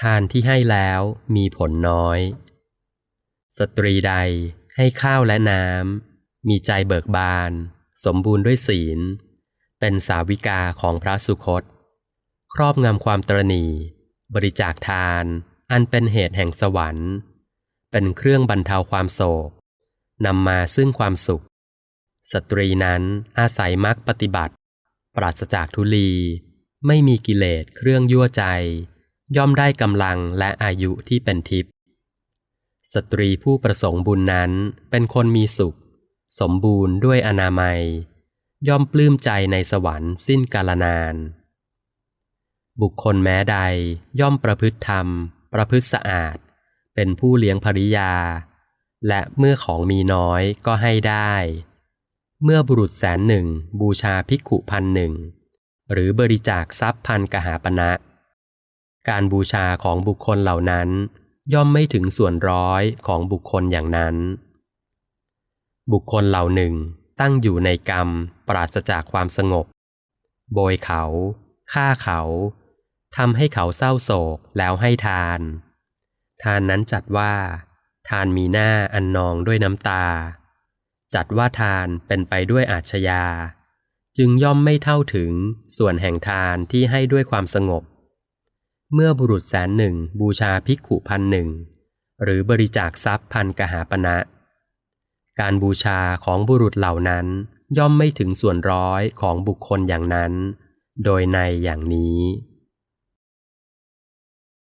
ทานที่ให้แล้วมีผลน้อย สตรีใดให้ข้าวและน้ำมีใจเบิกบาน สมบูรณ์ด้วยศีล เป็นสาวิกาของพระสุคต ครอบงำความตรณีบริจาคทาน อันเป็นเหตุแห่งสวรรค์ เป็นเครื่องบรรเทาความโศกนำมาซึ่งความสุข สตรีนั้นอาศัยมรรคปฏิบัติ ปราศจากทุลี ไม่มีกิเลสเครื่องยั่วใจ ย่อมได้กำลังและอายุที่เป็นทิพย์สตรีผู้ประสงค์บุญนั้นเป็นคนมีสุข สมบูรณ์ด้วยอนามัย ย่อมปลื้มใจในสวรรค์สิ้นกาลนาน บุคคลแม้ใดย่อมประพฤติธรรม ประพฤติสะอาด เป็นผู้เลี้ยงภริยา และเมื่อของมีน้อยก็ให้ได้ เมื่อบุรุษแสนหนึ่งบูชาภิกขุพันหนึ่งหรือบริจาคทรัพย์พันกหาปณะ การบูชาของบุคคลเหล่านั้น ย่อมไม่ถึงส่วนร้อยของบุคคลอย่างนั้น บุคคลเหล่าหนึ่งตั้งอยู่ในกรรมปราศจากความสงบ โบยเขาฆ่าเขาทำให้เขาเศร้าโศกแล้วให้ทาน ทานนั้นจัดว่า ทานมีหน้าอันนองด้วยน้ำตา จัดว่าทานเป็นไปด้วยอาชญา จึงย่อมไม่เท่าถึงส่วนแห่งทานที่ให้ด้วยความสงบ เมื่อบุรุษแสนหนึ่งบูชาภิกขุพันหนึ่งหรือบริจาคทรัพย์พันกหาปณะการบูชาของบุรุษเหล่านั้นย่อมไม่ถึงส่วนร้อยของบุคคลอย่างนั้น โดยในอย่างนี้